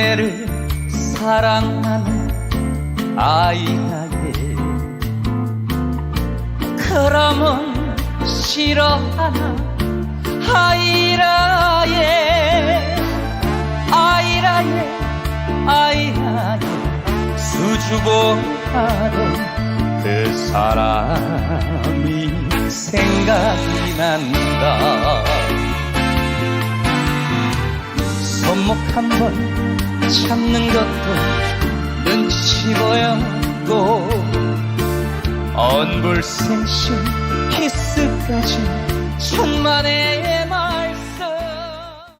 그대를 사랑하는 아이라예 그러면 싫어하나? 아이라예 아이라예 아이라예 수줍어하던 그 사람이 생각이 난다. 손목 한번 잡는 것도 눈치 보였고 언불생신 키스까지 천만의